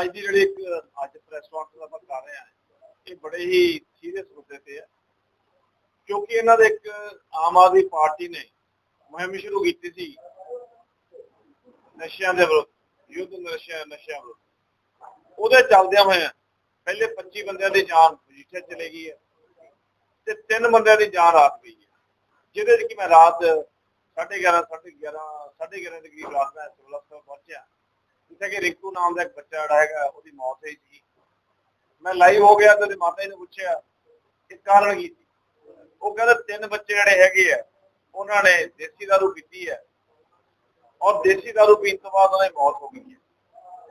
ਅੱਜ ਦੀ ਜਿਹੜੀ ਇੱਕ, ਅੱਜ ਪ੍ਰੈਸ ਕਾਨਫਰੰਸ ਆਪਾਂ ਕਰ ਰਹੇ ਹਾਂ, ਇਹ ਬੜੇ ਹੀ ਸੀਰੀਅਸ ਮੁੱਦੇ ਤੇ ਹੈ। ਕਿਉਂਕਿ ਇਹਨਾਂ ਦੇ ਇੱਕ ਆਮ ਆਦਮੀ ਪਾਰਟੀ ਨੇ ਮੁਹਿੰਮ ਸ਼ੁਰੂ ਕੀਤੀ ਸੀ ਨਸ਼ਿਆਂ ਦੇ ਵਿਰੁੱਧ, ਯੁੱਧ ਨਸ਼ਿਆਂ ਨਸ਼ਿਆਂ ਵਿਰੁੱਧ। ਉਹਦੇ ਚੱਲਦਿਆਂ ਹੋਏ ਪਹਿਲੇ 25 ਬੰਦਿਆਂ ਦੀ ਜਾਨ ਮਜੀਠੇ ਚਲੇ ਗਈ ਹੈ ਤੇ ਤਿੰਨ ਬੰਦਿਆਂ ਦੀ ਜਾਨ ਰਾਤ ਗਈ ਹੈ। ਜਿਹਦੇ 'ਚ ਕਿ ਮੈਂ ਰਾਤ 11:30 11:30 11:30 ਦੇ ਕਰੀਬ ਰਾਤ ਮੈਂ ਸਿਵਲ ਹਸਪਤਾਲ ਪਹੁੰਚਿਆ। ਜਿੱਥੇ ਕਿ ਰਿੰਕੂ ਨਾਮ ਦਾ ਇੱਕ ਬੱਚਾ ਜਿਹੜਾ ਹੈਗਾ, ਉਹਦੀ ਮੌਤ ਹੋਈ ਸੀ। ਮੈਂ ਲਾਈਵ ਹੋ ਗਿਆ ਤੇ ਉਹਦੀ ਮਾਤਾ ਜੀ ਨੂੰ ਪੁੱਛਿਆ ਕਿ ਕਾਰਨ ਕੀ ਸੀ? ਉਹ ਕਹਿੰਦੇ ਤਿੰਨ ਬੱਚੇ ਜਿਹੜੇ ਹੈਗੇ ਆ, ਉਹਨਾਂ ਨੇ ਦੇਸੀ ਦਾਰੂ ਪੀਤੀ ਹੈ ਔਰ ਦੇਸੀ ਦਾਰੂ ਪੀਣ ਤੋਂ ਬਾਅਦ ਉਹਨਾਂ ਦੀ ਮੌਤ ਹੋ ਗਈ ਹੈ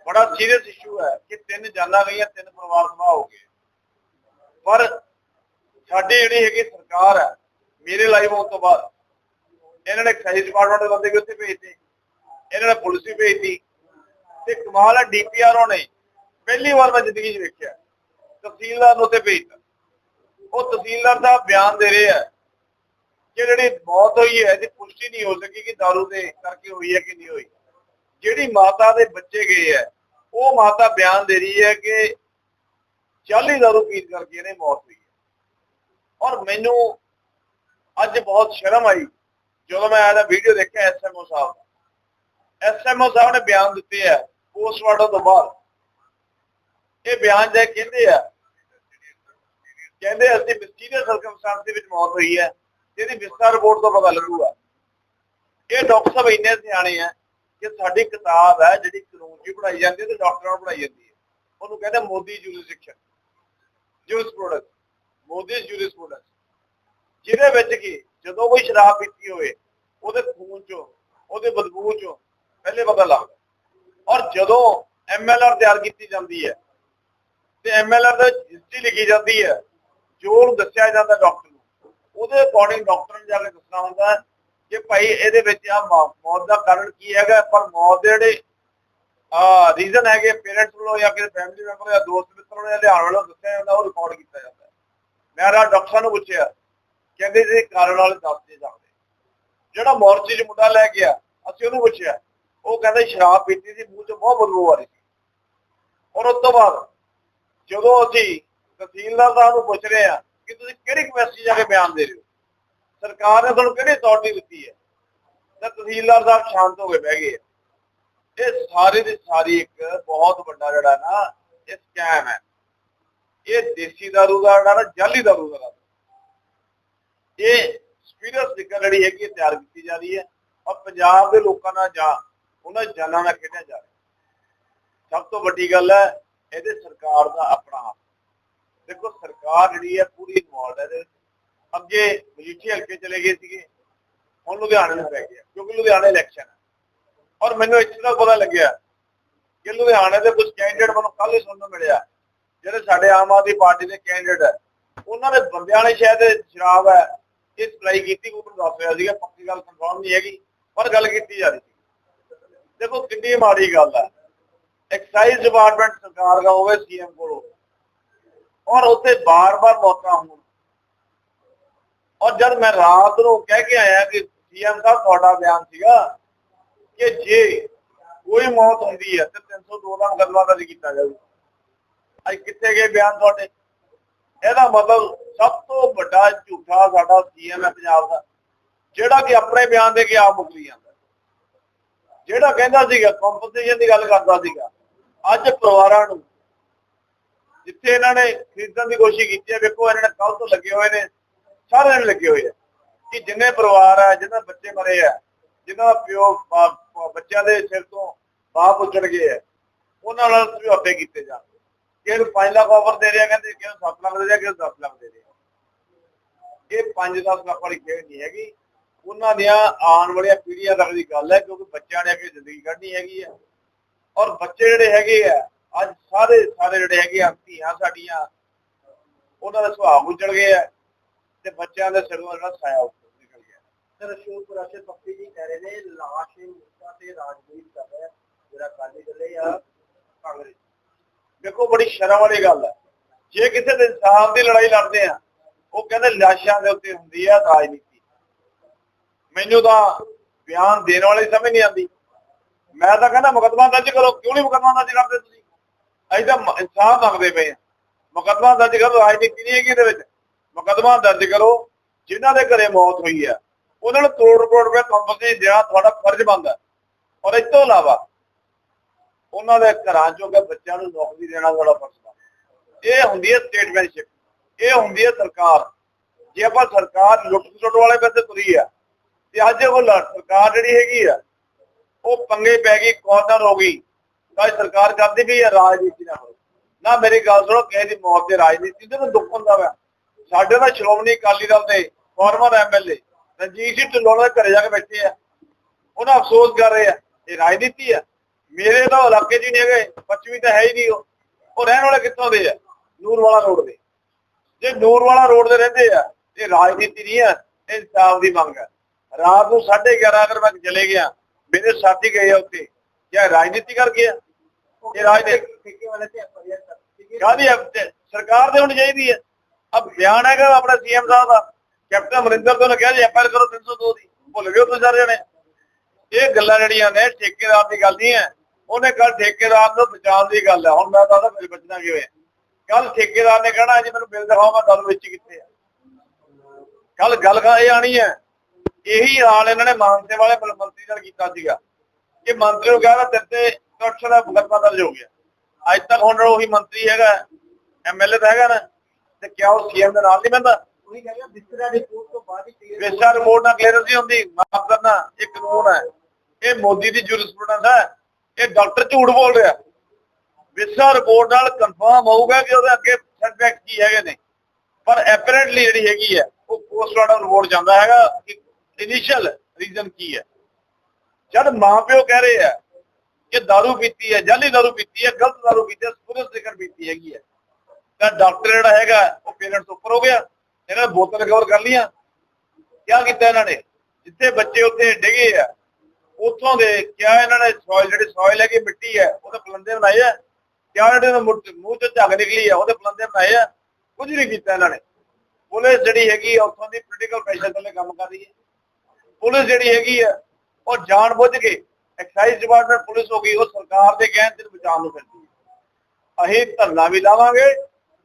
ਬੜਾ ਸੀਰੀਅਸ ਇਸ਼ੂ ਹੈ ਕਿ ਤਿੰਨ ਜਾਨਾਂ ਗਈਆਂ, ਤਿੰਨ ਪਰਿਵਾਰ ਤਬਾਹ ਹੋ ਗਏ। ਪਰ ਸਾਡੀ ਜਿਹੜੀ ਹੈਗੀ ਸਰਕਾਰ ਹੈ ਮੇਰੇ ਲਾਈਵ ਹੋਣ ਤੋਂ ਬਾਅਦ, ਇਹਨਾਂ ਨੇ ਐਕਸਾਈਜ਼ ਡਿਪਾਰਟਮੈਂਟ ਦੇ ਬੰਦੇ ਵੀ ਉੱਥੇ ਭੇਜਤੇ। ਇਹਨਾਂ ਨੇ ਪੁਲਿਸ ਵੀ ਭੇਜਤੀ। ਤੇ ਕਮਾਲ ਹੈ ਡੀਪੀਆਰਓ ਨੇ ਪਹਿਲੀ ਵਾਰ ਮੈਂ ਜ਼ਿੰਦਗੀ 'ਚ ਵੇਖਿਆ। ਤਹਿਸੀਲਦਾਰ ਨੂੰ ਉੱਥੇ ਭੇਜਤਾ ਉਹ ਤਹਿਸੀਲਦਾਰ ਦਾ ਬਿਆਨ ਦੇ ਰਹੇ ਆ ਕਿ ਜਿਹੜੀ ਮੌਤ ਹੋਈ ਹੈ, ਇਹਦੀ ਪੁਸ਼ਟੀ ਨਹੀਂ ਹੋ ਸਕੀ ਕਿ ਦਾਰੂ ਦੇ ਕਰਕੇ ਹੋਈ ਹੈ ਕਿ ਨਹੀਂ ਹੋਈ। ਜਿਹੜੀ ਮਾਤਾ ਦੇ ਬੱਚੇ ਗਏ ਹੈ ਉਹ ਮਾਤਾ ਬਿਆਨ ਦੇ ਰਹੀ ਹੈ ਕਿ 40 ਦਾਰੂ ਪੀਣ ਕਰਕੇ ਇਹਨੇ ਮੌਤ ਹੋਈ ਹੈ। ਔਰ ਮੈਨੂੰ ਅੱਜ ਬਹੁਤ ਸ਼ਰਮ ਆਈ। ਜਦੋਂ ਮੈਂ ਇਹਦਾ ਵੀਡੀਓ ਦੇਖਿਆ ਐਸਐਮਓ ਸਾਹਿਬ ਐਸਐਮਓ ਸਾਹਿਬ ਨੇ ਬਿਆਨ ਦਿੱਤੇ ਹੈ ਪੋਸਟਮਾਰਟਮ ਤੋਂ ਬਾਅਦ। ਇਹ ਬਿਆਨ ਜੇ ਕਹਿੰਦੇ ਆ, ਕਹਿੰਦੇ ਅਸੀਂ ਮਿਸਟੀਰੀਅਸ ਸਰਕਮਸਟੈਂਸ ਦੇ ਵਿੱਚ ਮੌਤ ਹੋਈ ਹੈ ਜਿਹਦੀ ਵਿਸਤਾਰ ਰਿਪੋਰਟ ਤੋਂ ਪਤਾ ਲੱਗੂਗਾ। ਇਹ ਡਾਕਟਰ ਸਾਹਿਬ ਇੰਨੇ ਸਿਆਣੇ ਆ ਕਿ ਸਾਡੀ ਕਿਤਾਬ ਹੈ ਜਿਹੜੀ ਕਾਨੂੰਨ 'ਚ ਪੜਾਈ ਜਾਂਦੀ ਹੈ ਤੇ ਡਾਕਟਰਾਂ ਨੂੰ ਪੜਾਈ ਜਾਂਦੀ ਹੈ। ਉਹਨੂੰ ਕਹਿੰਦੇ Modi jurisdiction jurisprudence Modi jurisprudence ਜਿਹਦੇ ਵਿੱਚ ਕੀ, ਜਦੋਂ ਕੋਈ ਸ਼ਰਾਬ ਪੀਤੀ ਹੋਵੇ, ਉਹਦੇ ਖੂਨ 'ਚੋਂ, ਉਹਦੇ ਬਦਬੂ 'ਚੋਂ ਪਹਿਲੇ ਪਤਾ ਲੱਗਦਾ। ਔਰ ਜਦੋਂ ਐਮਐਲਆਰ ਤਿਆਰ ਕੀਤੀ ਜਾਂਦੀ ਹੈ, ਤੇ ਐਮਐਲਆਰ ਦੇ ਹਿਸਟਰੀ ਲਿਖੀ ਜਾਂਦੀ ਹੈ, ਜੋ ਦੱਸਿਆ ਜਾਂਦਾ ਡਾਕਟਰ ਨੂੰ, ਉਹਦੇ ਅਕੋਰਡਿੰਗ ਡਾਕਟਰ ਨੇ ਜਾ ਕੇ ਦੱਸਣਾ ਹੁੰਦਾ ਕਿ ਭਾਈ ਇਹਦੇ ਵਿੱਚ ਆ ਮੌਤ ਦਾ ਕਾਰਨ ਕੀ ਹੈਗਾ ਪਰ ਮੌਤ ਦੇ ਜਿਹੜੇ ਆ ਰੀਜ਼ਨ ਹੈਗੇ ਪੇਰੈਂਟਸ ਵੱਲੋਂ ਜਾਂ ਕਿਸੇ ਫੈਮਿਲੀ ਮੈਂਬਰ ਜਾਂ ਦੋਸਤ ਮਿੱਤਰ ਵੱਲੋਂ ਜਾਂ ਲਿਆਉਣ ਵੱਲੋਂ ਦੱਸਿਆ ਜਾਂਦਾ, ਉਹ ਰਿਕਾਰਡ ਕੀਤਾ ਜਾਂਦਾ ਮੈਂ ਰਾ ਡਾਕਟਰ ਨੂੰ ਪੁੱਛਿਆ, ਕਹਿੰਦੇ ਜੀ ਕਾਰਨ ਵਾਲੇ ਦੱਸਦੇ ਜਾਂਦੇ ਜਿਹੜਾ ਮੋਰਚੇ 'ਚ ਮੁੰਡਾ ਲੈ ਗਿਆ, ਅਸੀਂ ਉਹਨੂੰ ਪੁੱਛਿਆ ਉਹ ਕਹਿੰਦੇ ਸ਼ਰਾਬ ਪੀਤੀ ਸੀ, ਮੂੰਹ 'ਚ ਬਹੁਤ ਬਦਬੂ ਆ ਰਹੀ ਸੀ। ਔਰ ਉਸ ਤੋਂ ਬਾਅਦ ਜਦੋਂ ਅਸੀਂ ਤਹਿਸੀਲਦਾਰ ਸਾਹਿਬ ਨੂੰ ਪੁੱਛ ਰਹੇ ਆ ਕਿ ਤੁਸੀਂ ਕਿਹੜੀ ਕਮੇਟੀ ਜਾ ਕੇ ਬਿਆਨ ਦੇ ਰਹੇ ਹੋ? ਸਰਕਾਰ ਨੇ ਤੁਹਾਨੂੰ ਕਿਹੜੀ ਅਥਾਰਟੀ ਦਿੱਤੀ ਹੈ? ਤਾਂ ਤਹਿਸੀਲਦਾਰ ਸਾਹਿਬ ਸ਼ਾਂਤ ਹੋ ਕੇ ਬਹਿ ਗਏ ਇਹ ਸਾਰੇ ਦੀ ਸਾਰੀ ਇੱਕ ਬਹੁਤ ਵੱਡਾ ਜਿਹੜਾ ਨਾ, ਇਹ ਸਕੈਮ ਹੈ। ਇਹ ਦੇਸੀ ਦਾਰੂ ਦਾ ਜਿਹੜਾ ਜਾਲੀ ਦਾਰੂ ਦਾ ਇਹ ਸਪੀਰੀਅਸ ਲਿਕਰ ਜਿਹੜੀ ਹੈਗੀ ਤਿਆਰ ਕੀਤੀ ਜਾ ਰਹੀ ਹੈ। ਔਰ ਪੰਜਾਬ ਦੇ ਲੋਕਾਂ ਨਾਲ ਜਾਂ ਉਹਨਾਂ ਜਾਨਾਂ ਨਾਲ ਖੇਡਿਆ ਜਾ ਰਿਹਾ। ਸਭ ਤੋਂ ਵੱਡੀ ਗੱਲ ਹੈ, ਇਹਦੇ ਸਰਕਾਰ ਦਾ ਆਪਣਾ ਦੇਖੋ, ਸਰਕਾਰ ਜਿਹੜੀ ਹੈ, ਪੂਰੀ ਇਨਵੋਲਡ ਹੈ ਇਹਦੇ ਅੱਗੇ ਮਜੀਠੀ ਹਲਕੇ ਚਲੇ ਗਏ ਸੀਗੇ, ਹੁਣ ਲੁਧਿਆਣੇ ਨੂੰ ਪੈ ਗਿਆ, ਕਿਉਂਕਿ ਲੁਧਿਆਣਾ ਇਲੈਕਸ਼ਨ ਹੈ। ਔਰ ਮੈਨੂੰ ਇਸ ਤਰ੍ਹਾਂ ਪਤਾ ਲੱਗਿਆ ਕਿ ਲੁਧਿਆਣੇ ਦੇ ਕੁਝ ਕੈਂਡੀਡੇਟ ਮੈਨੂੰ ਕੱਲ ਹੀ ਸੁਣਨ ਨੂੰ ਮਿਲਿਆ। ਜਿਹੜੇ ਸਾਡੇ ਆਮ ਆਦਮੀ ਪਾਰਟੀ ਦੇ ਕੈਂਡੀਡੇਟ ਹੈ, ਉਹਨਾਂ ਦੇ ਬੰਦਿਆਂ ਨੇ ਸ਼ਾਇਦ ਸ਼ਰਾਬ ਹੈ, ਇਹ ਸਪਲਾਈ ਕੀਤੀ ਕੋਈ ਦੱਸ ਰਿਹਾ ਸੀਗਾ, ਪੱਕੀ ਗੱਲ ਕਨਫਰਮ ਨਹੀਂ ਹੈਗੀ, ਪਰ ਗੱਲ ਕੀਤੀ ਜਾ ਰਹੀ ਸੀ। ਦੇਖੋ ਕਿੰਨੀ ਮਾੜੀ ਗੱਲ ਹੈ। ਐਕਸਾਈਜ਼ ਡਿਪਾਰਟਮੈਂਟ ਸਰਕਾਰ ਦਾ ਹੋਵੇ ਸੀਐਮ ਕੋਲੋਂ ਔਰ ਉੱਥੇ ਬਾਰ-ਬਾਰ ਮੌਤਾਂ ਹੋਣ। ਔਰ ਜਦ ਮੈਂ ਰਾਤ ਨੂੰ ਕਹਿ ਕੇ ਆਇਆ ਕਿ ਸੀਐਮ ਸਾਹਿਬ ਤੁਹਾਡਾ ਬਿਆਨ ਸੀਗਾ ਕਿ ਜੇ ਕੋਈ ਮੌਤ ਹੁੰਦੀ ਹੈ ਤੇ 302 ਦਾ ਮੁਕੱਦਮਾ ਦਰਜ ਕੀਤਾ ਜਾਊਗਾ ਅੱਜ ਕਿੱਥੇ ਗਏ ਬਿਆਨ ਤੁਹਾਡੇ? ਇਹਦਾ ਮਤਲਬ ਸਭ ਤੋਂ ਵੱਡਾ ਝੂਠਾ ਸਾਡਾ ਸੀਐਮ ਹੈ ਪੰਜਾਬ ਦਾ, ਜਿਹੜਾ ਕਿ ਆਪਣੇ ਬਿਆਨ ਦੇ ਕੇ ਆਪ ਮੁਕਰੀ ਜਾਂਦਾ। ਜਿਹੜਾ ਕਹਿੰਦਾ ਸੀਗਾ ਕੰਪਨਸੇਸ਼ਨ ਦੀ ਗੱਲ ਕਰਦਾ ਸੀਗਾ, ਅੱਜ ਪਰਿਵਾਰਾਂ ਨੂੰ, ਜਿੱਥੇ ਇਹਨਾਂ ਨੇ ਖਰੀਦਣ ਦੀ ਕੋਸ਼ਿਸ਼ ਕੀਤੀ ਹੈ, ਵੇਖੋ ਇਹਨਾਂ ਨੇ ਕੱਲ ਤੋਂ ਲੱਗੇ ਹੋਏ ਨੇ ਸਾਰੇ ਜਣੇ ਲੱਗੇ ਹੋਏ ਆ, ਕਿ ਜਿੰਨੇ ਪਰਿਵਾਰ ਆ ਜਿਨ੍ਹਾਂ ਬੱਚੇ ਮਰੇ ਆ ਜਿਨ੍ਹਾਂ ਦਾ ਪਿਓ ਬੱਚਿਆਂ ਦੇ ਸਿਰ ਤੋਂ ਬਾਪ ਉੱਜੜ ਗਏ ਆ, ਉਹਨਾਂ ਨਾਲ ਸਮਝੌਤੇ ਕੀਤੇ ਜਾਣ ਕਿਹਨੂੰ 5 ਲੱਖ ਆਫਰ ਦੇ ਰਿਹਾ ਕਹਿੰਦੇ ਕਿਹਨੂੰ 7 ਲੱਖ ਦੇ ਰਿਹਾ ਕਿਹਨੂੰ 10 ਲੱਖ ਦੇ ਰਿਹਾ ਇਹ 5-10 ਲੱਖ ਵਾਲੀ ਖੇਡ ਨਹੀਂ ਹੈਗੀ। ਉਹਨਾਂ ਦੀਆਂ ਆਉਣ ਵਾਲੀਆਂ ਪੀੜ੍ਹੀਆਂ ਤੱਕ ਦੀ ਗੱਲ ਹੈ ਕਿਉਂਕਿ ਬੱਚਿਆਂ ਨੇ ਅੱਗੇ ਜ਼ਿੰਦਗੀ ਕੱਢਣੀ ਹੈਗੀ ਆ ਔਰ ਬੱਚੇ ਜਿਹੜੇ ਹੈਗੇ ਆ ਅੱਜ ਸਾਰੇ ਸਾਰੇ ਜਿਹੜੇ ਹੈਗੇ ਆ ਧੀਆਂ ਸਾਡੀਆਂ ਉਹਨਾਂ ਦਾ ਸੁਭਾਅ ਉੱਜੜ ਗਏ ਆ ਤੇ ਬੱਚਿਆਂ ਦੇ ਸਿਰੋਂ ਜਿਹੜਾ ਸਾਇਆ ਨਿਕਲ ਗਿਆ ਸਰ ਅਸ਼ੋਕ ਰਾਸ਼ੇ ਪੱਪੀ ਜੀ ਕਹਿ ਰਹੇ ਨੇ ਲਾਸ਼ ਮੁੱਦਾ ਤੇ ਰਾਜਨੀਤੀ ਕਰ ਰਿਹਾ ਜਿਹੜਾ ਕਾਲੀ ਦਲੇ ਆ ਕਾਂਗਰਸ। ਦੇਖੋ ਬੜੀ ਸ਼ਰਮ ਵਾਲੀ ਗੱਲ ਹੈ। ਜੇ ਕਿਸੇ ਦੇ ਇਨਸਾਫ ਦੀ ਲੜਾਈ ਲੜਦੇ ਆ ਉਹ ਕਹਿੰਦੇ ਲਾਸ਼ਾਂ ਦੇ ਉੱਤੇ ਹੁੰਦੀ ਆ ਰਾਜਨੀਤੀ। ਮੈਨੂੰ ਤਾਂ ਬਿਆਨ ਦੇਣ ਵਾਲੀ ਸਮਝ ਨਹੀਂ ਆਉਂਦੀ। ਮੈਂ ਤਾਂ ਕਹਿੰਦਾ, ਮੁਕੱਦਮਾ ਦਰਜ ਕਰੋ। ਕਿਉਂ ਨਹੀਂ ਮੁਕੱਦਮਾ ਦਰਜ ਕਰਦੇ ਤੁਸੀਂ? ਅਸੀਂ ਤਾਂ ਮ- ਇਨਸਾਫ ਮੰਗਦੇ ਪਏ ਆ ਮੁਕੱਦਮਾ ਦਰਜ ਕਰੋ, ਰਾਜਨੀਤੀ ਨਹੀਂ ਹੈਗੀ ਇਹਦੇ ਵਿੱਚ। ਮੁਕੱਦਮਾ ਦਰਜ ਕਰੋ, ਜਿਨ੍ਹਾਂ ਦੇ ਘਰੇ ਮੌਤ ਹੋਈ ਆ ਉਹਨਾਂ ਨੂੰ ਕਰੋੜ ਕਰੋੜ ਰੁਪਏ ਕੰਪਨਸੇਸ਼ਨ ਦੇਣਾ ਤੁਹਾਡਾ ਫਰਜ਼ ਬਣਦਾ ਔਰ ਇਸ ਤੋਂ ਇਲਾਵਾ ਉਹਨਾਂ ਦੇ ਘਰਾਂ ਚੋਂ ਕੇ ਬੱਚਿਆਂ ਨੂੰ ਨੌਕਰੀ ਦੇਣਾ ਤੁਹਾਡਾ ਫਰਜ਼ ਬਣਦਾ ਇਹ ਹੁੰਦੀ ਹੈ ਸਟੇਟਮੈਂਟਸ਼ਿਪ ਇਹ ਹੁੰਦੀ ਹੈ ਸਰਕਾਰ। ਜੇ ਆਪਾਂ ਸਰਕਾਰ ਲੁੱਟ ਲੁੱਟ ਵਾਲੇ ਪਾਸੇ ਤੁਰੀ ਆ ਤੇ ਅੱਜ ਉਹ ਲ- ਸਰਕਾਰ ਜਿਹੜੀ ਹੈਗੀ ਆ, ਉਹ ਪੰਗੇ ਪੈ ਗਈ ਕਾਰਨਰ ਹੋ ਗਈ ਤਾਂ ਸਰਕਾਰ ਕਰਦੀ ਵੀ ਹੈ ਰਾਜਨੀਤੀ ਨਾਲ। ਨਾ ਮੇਰੀ ਗੱਲ ਸੁਣੋ, ਕਿਸੇ ਦੀ ਮੌਤ ਤੇ ਰਾਜਨੀਤੀ ਤੇ ਦੁੱਖ ਹੁੰਦਾ ਵਾ। ਸਾਡੇ ਦਾ ਸ਼੍ਰੋਮਣੀ ਅਕਾਲੀ ਦਲ ਦੇ ਫਾਰਮਰ ਐਮਐਲਏ ਰਣਜੀਤ ਸਿੰਘ ਢਿੱਲੋਂ ਘਰੇ ਜਾ ਕੇ ਬੈਠੇ ਆ। ਉਹਨਾਂ ਅਫਸੋਸ ਕਰ ਰਹੇ ਆ, ਇਹ ਰਾਜਨੀਤੀ ਆ। ਮੇਰੇ ਤਾਂ ਇਲਾਕੇ 'ਚ ਹੀ ਨਹੀਂ ਹੈਗੇ, ਪੱਛਮੀ ਤਾਂ ਹੈ ਹੀ ਨਹੀਂ ਉਹ। ਉਹ ਰਹਿਣ ਵਾਲੇ ਕਿੱਥੋਂ ਦੇ ਆ? ਨੂਰਵਾਲਾ ਰੋਡ ਦੇ। ਜੇ ਨੂਰਵਾਲਾ ਰੋਡ ਦੇ ਰਹਿੰਦੇ ਆ, ਇਹ ਰਾਜਨੀਤੀ ਨਹੀਂ ਆ, ਇਹ ਇਨਸਾਫ ਦੀ ਮੰਗ ਹੈ ਰਾਤ ਨੂੰ 11:30 ਅਗਰ ਮੈਂ ਚਲੇ ਗਿਆ ਮੇਰੇ ਸਾਥੀ ਗਏ ਆ ਉੱਥੇ ਕਿਆ ਰਾਜਨੀਤੀ ਕਰ ਗਿਆ ਇਹ ਰਾਜਨੀਤੀ? ਤੇ ਸਰਕਾਰ ਦੇ ਹੋਣੀ ਚਾਹੀਦੀ ਹੈ। ਅਬ ਬਿਆਨ ਹੈਗਾ ਆਪਣਾ ਸੀਐਮ ਸਾਹਿਬ ਦਾ। ਕੈਪਟਨ ਅਮਰਿੰਦਰ ਤੋਂ ਨੇ ਕਿਹਾ ਜੀ ਐਫਆਈਆਰ ਕਰੋ 302 ਦੀ ਭੁੱਲ ਗਏ ਤੁਸੀਂ ਸਾਰੇ ਜਣੇ। ਇਹ ਗੱਲਾਂ ਜਿਹੜੀਆਂ ਨੇ ਠੇਕੇਦਾਰ ਦੀ ਗੱਲ ਨਹੀਂ ਹੈ। ਉਹਨੇ ਕੱਲ ਠੇਕੇਦਾਰ ਨੂੰ ਬਚਾਉਣ ਦੀ ਗੱਲ ਹੈ। ਹੁਣ ਮੈਂ ਤਾਂ ਮੇਰੇ ਬਚਣਾ ਕਿਉਂ ਹੈ? ਕੱਲ ਠੇਕੇਦਾਰ ਨੇ ਕਹਿਣਾ ਜੀ ਮੈਨੂੰ ਬਿੱਲ ਦਿਖਾਓ ਮੈਂ ਤੁਹਾਨੂੰ ਵਿੱਚ ਕਿੱਥੇ ਆ ਕੱਲ ਗੱਲ ਕਾ ਇਹ ਆਣੀ ਹੈ। ਇਹੀ ਹਾਲ ਇਹਨਾਂ ਨੇ ਮਾਨਸੇ ਵਾਲੇ ਮੁੱਖ ਮੰਤਰੀ ਨਾਲ ਕੀਤਾ ਸੀਗਾ। ਕਿ ਮੰਤਰੀ ਨੂੰ ਕਹਿੰਦਾ ਤੇਰੇ ਤੇ ਕਰਪਸ਼ਨ ਦਾ ਮੁਕੱਦਮਾ ਦਰਜ ਹੋ ਗਿਆ। ਅੱਜ ਤੱਕ ਹੁਣ ਉਹੀ ਮੰਤਰੀ ਹੈਗਾ ਐਮਐਲਏ ਤਾਂ ਹੈਗਾ ਨਾ ਤੇ ਕਿਆ ਉਹ ਸੀਐਮ ਦੇ ਨਾਲ ਨਹੀਂ ਬੰਦਾ ਉਹੀ ਕਹਿੰਦਾ ਬਿਸਤਰਾ ਰਿਪੋਰਟ ਤੋਂ ਬਾਅਦ ਹੀ clear ਵੇਸਾ ਰਿਪੋਰਟ ਨਾਲ ਕਲੀਅਰੈਂਸ ਨਹੀਂ ਹੁੰਦੀ ਮਾਫ ਕਰਨਾ ਇਹ ਕਾਨੂੰਨ ਹੈ। ਇਹ ਮੋਦੀ ਦੀ ਜੁਰਿਸਪ੍ਰੂਡੈਂਸ ਹੈ। ਇਹ ਡਾਕਟਰ ਝੂਠ ਬੋਲ ਰਿਹਾ। ਵਿਸਾ ਰਿਪੋਰਟ ਨਾਲ ਕੰਫਰਮ ਹੋਊਗਾ ਕਿ ਉਹਦੇ ਅੱਗੇ ਸੈਟਬੈਕ ਕੀ ਹੈਗੇ ਨੇ। ਪਰ ਐਪਰੈਂਟਲੀ ਜਿਹੜੀ ਹੈਗੀ ਹੈ ਉਹ ਪੋਸਟਮਾਰਟਮ ਰਿਪੋਰਟ ਜਾਂਦਾ ਹੈਗਾ ਕਿ ਇਨੀਸ਼ੀਅਲ ਰੀਜ਼ਨ ਕੀ ਹੈ ਜਦ ਮਾਪਿਓ ਕਹਿ ਰਹੇ ਆ ਕਿ दारू ਪੀਤੀ ਹੈ ਜਾਲੀ दारू ਪੀਤੀ ਹੈ ਗਲਤ दारू ਪੀਤੀ ਹੈ ਪੁਲਿਸ ਜ਼ਿਕਰ ਪੀਤੀ ਹੈਗੀ ਹੈ ਤਾਂ ਡਾਕਟਰ ਜਿਹੜਾ ਹੈਗਾ ਉਹ ਪੇਰੈਂਟਸ ਉੱਪਰ ਹੋ ਗਿਆ ਇਹਨਾਂ ਨੇ ਬੋਤਲ ਰਿਕਵਰ ਕਰ ਲੀਆਂ ਕਿਆ ਕੀਤਾ ਇਹਨਾਂ ਨੇ ਜਿੱਥੇ ਬੱਚੇ ਉੱਥੇ ਡਿੱਗੇ ਆ ਉੱਥੋਂ ਦੇ ਕਿਆ ਇਹਨਾਂ ਨੇ ਸੋਇਲ ਜਿਹੜੀ ਸੋਇਲ ਹੈਗੀ ਮਿੱਟੀ ਹੈ ਉਹਦੇ ਪਲੰਦੇ ਬਣਾਏ ਆ ਕਿਆ ਜਿਹੜੇ ਦੇ ਮੁੱਠ- ਮੂੰਹ ਚੋਂ ਝੱਗ ਨਿਕਲੀ ਆ ਉਹਦੇ ਪਲੰਦੇ ਬਣਾਏ ਆ ਕੁਝ ਨਹੀਂ ਕੀਤਾ ਇਹਨਾਂ ਨੇ ਪੁਲਿਸ ਜਿਹੜੀ ਹੈਗੀ ਆ ਉੱਥੋਂ ਦੀ ਪੋਲੀਟੀਕਲ ਪ੍ਰੈਸ਼ਰ ਥੱਲੇ ਕੰਮ ਕਰ ਰਹੀ ਹੈ ਪੁਲਿਸ ਜਿਹੜੀ ਹੈਗੀ ਆ, ਉਹ ਜਾਣ ਬੁੱਝ ਕੇ ਐਕਸਾਈਜ਼ ਡਿਪਾਰਟਮੈਂਟ ਪੁਲਿਸ ਹੋ ਗਈ, ਉਹ ਸਰਕਾਰ ਦੇ ਕਹਿਣ ਤੇ ਬਚਾਉਣ ਨੂੰ ਫਿਰਦੀ ਹੈ। ਅਸੀਂ ਧਰਨਾ ਵੀ ਲਾਵਾਂਗੇ,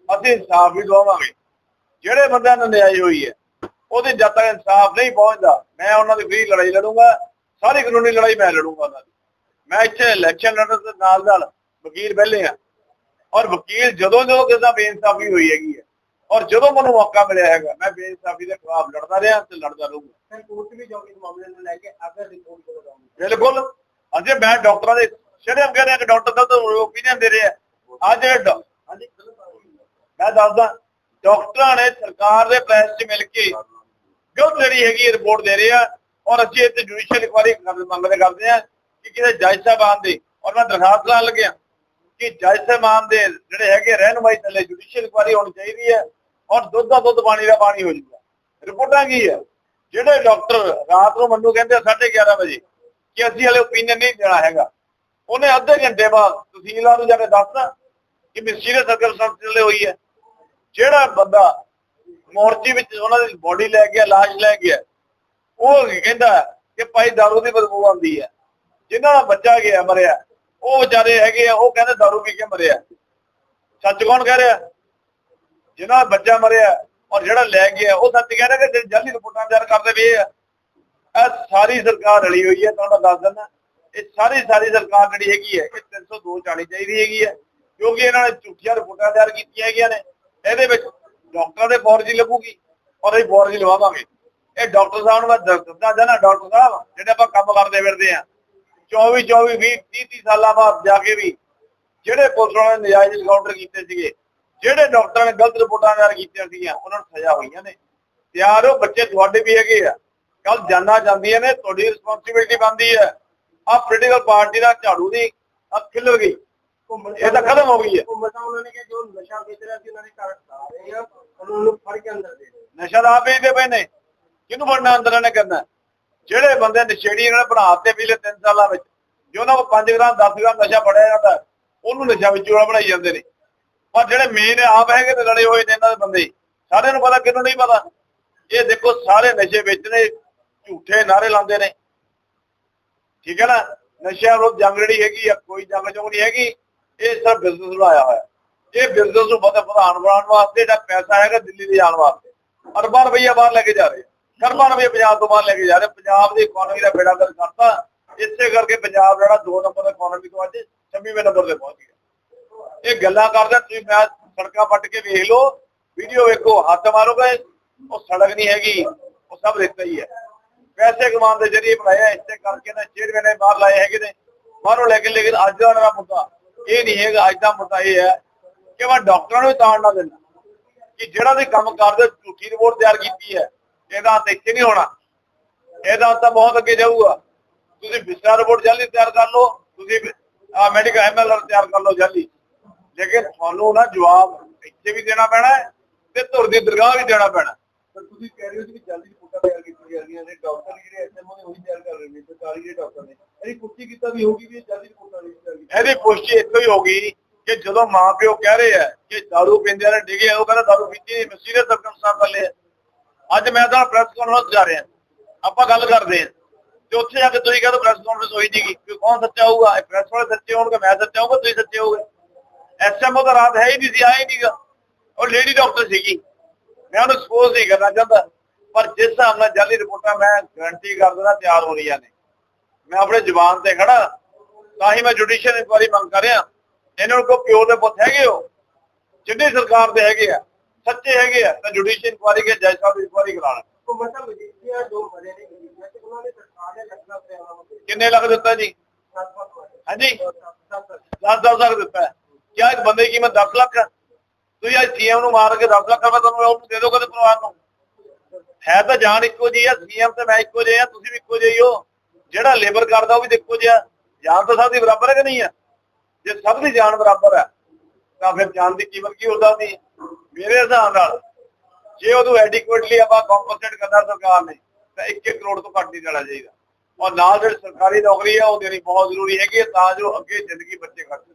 ਅਸੀਂ ਇਨਸਾਫ ਵੀ ਦਵਾਵਾਂਗੇ ਜਿਹੜੇ ਬੰਦਿਆਂ ਨੂੰ ਨਿਆਈ ਹੋਈ ਹੈ, ਉਹਦੇ ਜਦ ਤੱਕ ਇਨਸਾਫ ਨਹੀਂ ਪਹੁੰਚਦਾ, ਮੈਂ ਉਹਨਾਂ ਦੀ ਵੀ ਲੜਾਈ ਲੜੂੰਗਾ, ਸਾਰੀ ਕਾਨੂੰਨੀ ਲੜਾਈ ਮੈਂ ਲੜੂੰਗਾ ਉਹਨਾਂ ਦੀ। ਮੈਂ ਇੱਥੇ ਇਲੈਕਸ਼ਨ ਲੜਨ ਦੇ ਨਾਲ ਨਾਲ ਵਕੀਲ ਬਹਿਲੇ ਆ, ਔਰ ਵਕੀਲ ਜਦੋਂ ਜਦੋਂ ਕਿਸੇ ਬੇਇਨਸਾਫੀ ਹੋਈ ਹੈਗੀ ਹੈ ਔਰ ਜਦੋਂ ਮੈਨੂੰ ਮੌਕਾ ਮਿਲਿਆ ਹੈਗਾ ਮੈਂ ਬੇਇਨਸਾਫੀ ਦੇ ਖਿਲਾਫ ਲੜਦਾ ਰਿਹਾ ਤੇ ਲੜਦਾ ਰਹੂੰਗਾ। ਫਿਰ ਕੋਰਟ ਵੀ ਜਾਓਗੇ ਇਸ ਮਾਮਲੇ ਨੂੰ ਲੈ ਕੇ ਅਗਰ ਰਿਪੋਰਟ ਕਰੋ ਜਾਓਗੇ ਬਿਲਕੁਲ। ਅਜੇ ਮੈਂ ਡਾਕਟਰਾਂ ਦੇ ਸ਼ਰਮ ਕਹਿ ਰਿਹਾ ਕਿ ਡਾਕਟਰ ਦਾ ਤਾਂ ਓਪੀਨੀਅਨ ਦੇ ਰਿਹਾ ਜਿਹੜੇ ਹਾਂਜੀ ਮੈਂ ਦੱਸਦਾ ਡਾਕਟਰਾਂ ਨੇ ਸਰਕਾਰ ਦੇ ਪ੍ਰੈਸ 'ਚ ਮਿਲ ਕੇ ਜੋ ਜਿਹੜੀ ਹੈਗੀ ਰਿਪੋਰਟ ਦੇ ਰਹੇ ਆ ਔਰ ਅਸੀਂ ਇੱਥੇ ਜੁਡੀਸ਼ੀਅਲ ਇਨਕੁਆਰੀ ਮੰਗਦੇ ਕਰਦੇ ਆ ਕਿ ਕਿਤੇ ਜੱਜ ਸਾਹਿਬਾਨ ਦੇ ਔਰ ਮੈਂ ਦਰਖਾਸਤ ਲਾਉਣ ਲੱਗਿਆ ਕਿ ਜੱਜ ਸਾਹਿਬਾਨ ਦੇ ਜਿਹੜੇ ਹੈਗੇ ਰਹਿਨਮਾਈ ਥੱਲੇ ਜੁਡੀਸ਼ੀਅਲ ਇਨਕੁਆਰੀ ਹੋਣੀ ਚਾਹੀਦੀ ਹੈ। ਔਰ ਦੁੱਧ ਦਾ ਦੁੱਧ, ਪਾਣੀ ਦਾ ਪਾਣੀ ਹੋ ਜਾਊਗਾ ਰਿਪੋਰਟਾਂ ਕੀ ਹੈ? ਜਿਹੜੇ ਡਾਕਟਰ ਰਾਤ ਨੂੰ ਮੈਨੂੰ ਕਹਿੰਦੇ 11:30 ਵਜੇ ਕਿ ਅਸੀਂ ਹਲੇ ਓਪੀਨੀਅਨ ਨਹੀਂ ਦੇਣਾ ਹੈਗਾ। ਉਹਨੇ ਅੱਧੇ ਘੰਟੇ ਬਾਅਦ ਤਹਿਸੀਲਦਾਰ ਨੂੰ ਜਾ ਕੇ ਦੱਸਦਾ ਕਿ ਮਿਸਟੀਰੀਅਸ ਸਰਕਮਸਟੈਂਸ ਹੋਈ ਹੈ। ਜਿਹੜਾ ਬੰਦਾ ਮੋਰਚੇ ਵਿੱਚ ਉਹਨਾਂ ਦੀ ਬੋਡੀ ਲੈ ਗਿਆ ਲਾਸ਼ ਲੈ ਗਿਆ, ਉਹ ਕਹਿੰਦਾ ਕਿ ਭਾਈ ਦਾਰੂ ਦੀ ਬਦਬੂ ਆਉਂਦੀ ਹੈ। ਜਿਨ੍ਹਾਂ ਦਾ ਬੱਚਾ ਗਿਆ, ਮਰਿਆ, ਉਹ ਵਿਚਾਰੇ ਹੈਗੇ ਆ, ਉਹ ਕਹਿੰਦੇ ਦਾਰੂ ਪੀ ਕੇ ਮਰਿਆ। ਸੱਚ ਕੌਣ ਕਹਿ ਰਿਹਾ? ਜਿਹਨਾਂ ਦਾ ਬੱਚਾ ਮਰਿਆ ਔਰ ਜਿਹੜਾ ਲੈ ਗਿਆ ਉਹ ਸੱਚ ਕਹਿ ਰਿਹਾ ਕਿ ਜਿਹੜੀ ਰਿਪੋਰਟਾਂ ਤਿਆਰ ਕਰਦੇ ਪਏ ਆ। ਇਹ ਸਾਰੀ ਸਰਕਾਰ ਰਲੀ ਹੋਈ ਹੈ, ਤੁਹਾਨੂੰ ਦੱਸ ਦਿੰਦਾ। ਇਹ ਸਾਰੀ ਸਾਰੀ ਸਰਕਾਰ ਜਿਹੜੀ ਹੈਗੀ ਹੈ, ਇਹ 302 ਚਾਲੀ ਚਾਹੀਦੀ ਹੈਗੀ ਹੈ, ਕਿਉਂਕਿ ਇਹਨਾਂ ਨੇ ਝੂਠੀਆਂ ਰਿਪੋਰਟਾਂ ਤਿਆਰ ਕੀਤੀਆਂ ਹੈਗੀਆਂ ਨੇ। ਇਹਦੇ ਵਿੱਚ ਡਾਕਟਰਾਂ ਦੇ ਫੌਰਜੀ ਲੱਗੂਗੀ ਔਰ ਇਹ ਫੌਰਜੀ ਲਵਾਵਾਂਗੇ। ਇਹ ਡਾਕਟਰ ਸਾਹਿਬ ਨੂੰ ਮੈਂ ਦੱਸ ਦਿੰਦਾ ਜਾਨਾ ਡਾਕਟਰ ਸਾਹਿਬ, ਜਿਹੜੇ ਆਪਾਂ ਕੰਮ ਕਰਦੇ ਫਿਰਦੇ ਆ 24 24 20 30 30 ਸਾਲਾਂ ਬਾਅਦ ਜਾ ਕੇ ਵੀ ਜਿਹੜੇ ਪੁਲਿਸ ਵਾਲਿਆਂ ਨੇ ਨਜਾਇਜ਼ ਇਨਕਾਊਂਟਰ ਕੀਤੇ ਸੀਗੇ ਜਿਹੜੇ ਡਾਕਟਰਾਂ ਨੇ ਗਲਤ ਰਿਪੋਰਟਾਂ ਤਿਆਰ ਕੀਤੀਆਂ ਸੀਗੀਆਂ ਉਹਨਾਂ ਨੂੰ ਸਜ਼ਾ ਹੋਈਆਂ ਨੇ। ਤਿਆਰ ਹੋ ਬੱਚੇ ਤੁਹਾਡੇ ਵੀ ਹੈਗੇ ਆ। ਕੱਲ ਜਾਨਾਂ ਜਾਂਦੀਆਂ ਨੇ ਤੁਹਾਡੀ ਰਿਸਪੌਂਸਿਬਿਲਟੀ ਬਣਦੀ ਹੈ ਆ ਪੋਲੀਟੀਕਲ ਪਾਰਟੀ ਦਾ ਝਾੜੂ ਦੀ ਆ ਖਿਲਰ ਗਈ। ਇਹ ਤਾਂ ਖਤਮ ਹੋ ਗਈ ਹੈ ਘੁੰਮਦਾ ਉਹਨਾਂ ਨੇ ਕਿ ਜੋ ਨਸ਼ਾ ਵੇਚ ਰਿਹਾ ਸੀ ਉਹਨਾਂ ਨੇ ਘਰ ਲਾ ਰਹੇ ਆ ਉਹਨਾਂ ਨੂੰ ਫੜ ਕੇ ਅੰਦਰ ਦੇ ਨਸ਼ਾ ਵੇਚਦੇ ਪਏ ਨੇ। ਕਿਹਨੂੰ ਫੜਨਾ ਅੰਦਰ ਨੇ ਕਰਨਾ? ਜਿਹੜੇ ਬੰਦੇ ਨਸ਼ੇੜੀ ਇਹਨਾਂ ਨੇ ਬਣਾ ਤੇ ਪਿਛਲੇ 3 ਸਾਲਾਂ ਵਿੱਚ ਜੇ ਉਹਨਾਂ ਕੋਲ 5 ਗ੍ਰਾਮ 10 ਗ੍ਰਾਮ ਨਸ਼ਾ ਫੜਿਆ ਜਾਂਦਾ ਉਹਨੂੰ ਨਸ਼ਾ ਵਿੱਚ ਜੋੜਾ ਬਣਾਈ ਜਾਂਦੇ ਨੇ। ਪਰ ਜਿਹੜੇ ਮੇਨ ਆਪ ਹੈਗੇ ਤੇ ਲੜੇ ਹੋਏ ਨੇ ਇਹਨਾਂ ਦੇ ਬੰਦੇ, ਸਾਰਿਆਂ ਨੂੰ ਪਤਾ, ਕਿਹਨੂੰ ਨਹੀਂ ਪਤਾ? ਇਹ ਦੇਖੋ, ਸਾਰੇ ਨਸ਼ੇ ਵੇਚਣੇ ਝੂਠੇ ਨਾਰੇ ਲਾਉਂਦੇ ਨੇ। ਠੀਕ ਹੈ ਨਾ? ਨਸ਼ਿਆਂ ਵਿਰੁੱਧ ਜੰਗ ਜਿਹੜੀ ਹੈਗੀ ਆ, ਕੋਈ ਜੰਗ ਜੋਗ ਨਹੀਂ ਹੈਗੀ, ਇਹ ਸਭ ਬਿਜ਼ਨਸ ਨੂੰ ਆਇਆ ਹੋਇਆ। ਇਹ ਬਿਜ਼ਨਸ ਨੂੰ ਵਧਾ ਪ੍ਰਧਾਨ ਬਣਾਉਣ ਵਾਸਤੇ ਜਿਹੜਾ ਪੈਸਾ ਹੈਗਾ ਦਿੱਲੀ ਦੇ ਜਾਣ ਵਾਸਤੇ। ਅਰਬਾਂ ਰੁਪਈਆ ਬਾਹਰ ਲੈ ਕੇ ਜਾ ਰਹੇ ਆ। ਰੁਪਈਆ ਪੰਜਾਬ ਤੋਂ ਬਾਹਰ ਲੈ ਕੇ ਜਾ ਰਹੇ ਪੰਜਾਬ ਦੀ ਇਕਨੋਮੀ ਦਾ ਬੇੜਾ ਗਰਕ ਕਰਤਾ। ਇਸੇ ਕਰਕੇ ਪੰਜਾਬ ਜਿਹੜਾ 2 ਨੰਬਰ ਦਾ ਇਕਨੋਮੀ ਤੋਂ ਅੱਜ 26ਵੇਂ ਨੰਬਰ ਤੇ ਪਹੁੰਚ ਗਿਆ। ਇਹ ਗੱਲਾਂ ਕਰਦਾ, ਤੁਸੀਂ ਮੈਂ ਸੜਕਾਂ ਪੱਟ ਕੇ ਵੇਖ ਲਓ ਵੀਡੀਓ ਵੇਖੋ, ਹੱਥ ਮਾਰੋਗੇ ਉਹ ਸੜਕ ਨਹੀਂ ਹੈਗੀ, ਉਹ ਸਭ ਰੇਤਾ ਹੀ ਹੈ। ਪੈਸੇ ਕਮਾਉਣ ਦੇ ਜਰੀਏ ਬਣਾਇਆ ਇਸੇ ਕਰਕੇ ਨਾ ਚੇਅਰਮੈਨ ਨੇ ਬਾਹਰ ਲਾਏ ਹੈਗੇ ਨੇ। ਬਾਹਰੋਂ ਲੈ ਕੇ, ਲੇਕਿਨ ਅੱਜ ਦਾ ਉਹਨਾਂ ਦਾ ਮੁੱਦਾ, ਇਹ ਨਹੀਂ ਹੈਗਾ, ਅੱਜ ਦਾ ਮੁੱਦਾ ਇਹ ਹੈ ਕਿ ਮੈਂ ਡਾਕਟਰਾਂ ਨੂੰ ਵੀ ਤਾੜ ਨਾ ਦੇਣਾ ਕਿ ਜਿਹੜਾ ਵੀ ਕੰਮ ਕਰਦੇ, ਝੂਠੀ ਰਿਪੋਰਟ ਤਿਆਰ ਕੀਤੀ ਹੈ, ਇਹਦਾ ਅੰਤ ਇੱਥੇ ਨਹੀਂ ਹੋਣਾ। ਇਹਦਾ ਅੰਤ ਤਾਂ ਬਹੁਤ ਅੱਗੇ ਜਾਊਗਾ। ਤੁਸੀਂ ਬਿਸਰਾ ਰਿਪੋਰਟ ਜਲਦੀ ਤਿਆਰ ਕਰ ਲਓ, ਤੁਸੀਂ ਮੈਡੀਕਲ ਐਮਐਲਆਰ ਤਿਆਰ ਕਰ ਲਓ ਜਲਦੀ। ਤੁਹਾਨੂੰ ਨਾ ਜਵਾਬ ਇੱਥੇ ਵੀ ਦੇਣਾ ਪੈਣਾ ਤੇ ਧੁਰ ਦੀ ਦਰਗਾਹ ਵੀ ਦੇਣਾ ਪੈਣਾ ਪਰ ਤੁਸੀਂ ਕਹਿ ਰਹੇ ਹੋ ਕਿ ਜਲਦੀ ਰਿਪੋਰਟਾਂ ਤਿਆਰ ਕੀਤੀਆਂ ਜਾ ਰਹੀਆਂ ਨੇ ਡਾਕਟਰ ਜਿਹੜੇ ਐਸਐਮਓ ਨੇ ਉਹੀ ਤਿਆਰ ਕਰ ਰਹੇ ਨੇ ਸਰਕਾਰੀ ਜਿਹੜੇ ਡਾਕਟਰ ਨੇ। ਇਹਦੀ ਪੁਸ਼ਟੀ ਕੀਤਾ ਵੀ ਹੋਊਗੀ ਵੀ ਇਹ ਜਲਦੀ ਰਿਪੋਰਟਾਂ ਨਹੀਂ ਤਿਆਰ ਕੀਤੀਆਂ ਇਹਦੀ ਪੁਸ਼ਟੀ ਇੱਥੋਂ ਹੀ ਹੋ ਗਈ ਕਿ ਜਦੋਂ ਮਾਂ ਪਿਓ ਕਹਿ ਰਹੇ ਆ ਕਿ ਦਾਰੂ ਪੀਂਦੇ ਨੇ ਡਿਗੇ ਉਹ ਕਹਿੰਦਾ ਦਾਰੂ ਪੀਤੀ ਨਹੀਂ ਮੈਂ ਸੀਰੀਅਸ ਸਰਕਮਸਟੈਂਸ ਕਰ ਲਿਆ ਅੱਜ ਮੈਂ ਤਾਂ ਪ੍ਰੈਸ ਕਾਨਫਰੰਸ ਜਾ ਰਿਹਾ। ਆਪਾਂ ਗੱਲ ਕਰਦੇ ਆ ਤੇ ਉੱਥੇ ਜਾ ਕੇ ਤੁਸੀਂ ਕਹਿੰਦੇ ਪ੍ਰੈਸ ਕਾਨਫਰੰਸ ਹੋਈ ਜੀਗੀ ਕਿ ਕੌਣ ਸੱਚਾ ਹੋਊਗਾ? ਇਹ ਪ੍ਰੈਸ ਵਾਲੇ ਸੱਚੇ ਹੋਣਗੇ ਮੈਂ ਸੱਚਾ ਹੋਊਗਾ ਤੁਸੀਂ ਸੱਚੇ ਹੋਗੇ ਐਸਐਮਓ ਦਾ ਰਾਤ ਹੈ ਹੀ ਨਹੀਂ ਸੀ ਆਇਆ ਹੀ ਨਹੀਂਗਾ ਉਹ ਲੇਡੀ ਡਾਕਟਰ ਸੀਗੀ। ਮੈਂ ਉਹਨੂੰ ਸਪੋਜ਼ ਨਹੀਂ ਕਰਨਾ ਚਾਹੁੰਦਾ। ਪਰ ਜਿਸ ਹਿਸਾਬ ਨਾਲ ਜਾਲੀ ਰਿਪੋਰਟਾਂ ਮੈਂ ਗਾਰੰਟੀ ਕਰ ਦਿੰਦਾ ਤਿਆਰ ਹੋ ਰਹੀਆਂ ਨੇ ਮੈਂ ਆਪਣੇ ਜ਼ੁਬਾਨ ਤੇ ਖੜਾ। ਤਾਂ ਹੀ ਮੈਂ ਜੁਡੀਸ਼ੀਅਲ ਇਨਕੁਆਰੀ ਮੰਗ ਕਰ ਰਿਹਾ। ਇਹਨਾਂ ਨੂੰ ਕੋ ਪਿਓ ਦੇ ਪੁੱਤ ਹੈਗੇ ਹੋ? ਜਿੰਨੀ ਸਰਕਾਰ ਦੇ ਹੈਗੇ ਆ ਸੱਚੇ ਹੈਗੇ ਆ ਤਾਂ ਜੁਡੀਸ਼ੀਅਲ ਇਨਕੁਆਰੀ ਕੇ ਜੱਜ ਸਾਹਿਬ ਇਨਕੁਆਰੀ ਨੂੰ ਕਿੰਨੇ ਲੱਖ ਦਿੱਤਾ ਜੀ? ਹਾਂਜੀ। 10 10 ਲੱਖ ਦਿੱਤਾ। ਹੈ ਇੱਕ ਬੰਦੇ ਦੀ ਕੀਮਤ 10 ਲੱਖ ਹੈ ਤੁਸੀਂ ਅੱਜ ਸੀਐਮ ਨੂੰ ਮਾਰ ਕੇ 10 ਲੱਖ ਰੁਪਏ ਤੁਹਾਨੂੰ ਉਹਨੂੰ ਦੇ ਦੋਗੇ ਤੇ ਪਰਿਵਾਰ ਨੂੰ। ਹੈ ਤਾਂ ਜਾਨ ਇੱਕੋ ਜਿਹੀ ਆ ਸੀਐਮ ਤੇ ਮੈਂ ਇੱਕੋ ਜਿਹੇ ਆ, ਤੁਸੀਂ ਵੀ ਇੱਕੋ ਜਿਹੇ ਹੋ ਜਿਹੜਾ ਲੇਬਰ ਕਰਦਾ ਉਹ ਵੀ ਤਾਂ ਇੱਕੋ ਜਾਨ ਤਾਂ ਸਭ ਦੀ ਬਰਾਬਰ ਹੈ ਕਿ ਨਹੀਂ ਹੈ? ਜੇ ਸਭ ਦੀ ਜਾਨ ਬਰਾਬਰ ਹੈ, ਤਾਂ ਫਿਰ ਜਾਨ ਦੀ ਕੀਮਤ ਕੀ ਹੁੰਦਾ ਦੀ ਮੇਰੇ ਹਿਸਾਬ ਨਾਲ, ਜੇ ਉਹਨੂੰ ਐਡਿਕੁਏਟਲੀ ਆਪਾਂ ਕੰਪਨਸੇਟ ਕਰਦਾ ਸਰਕਾਰ ਨੇ, ਤਾਂ 1 ਕਰੋੜ ਤੋਂ ਘੱਟ ਨਹੀਂ ਦੇਣਾ ਚਾਹੀਦਾ। ਔਰ ਨਾਲ ਜਿਹੜੀ ਸਰਕਾਰੀ ਨੌਕਰੀ ਹੈ ਉਹ ਦੇਣੀ ਬਹੁਤ ਜ਼ਰੂਰੀ ਹੈਗੀ ਹੈ, ਤਾਂ ਜੋ ਅੱਗੇ ਜ਼ਿੰਦਗੀ ਬੱਚੇ ਕੱਟ ਸਕਣ।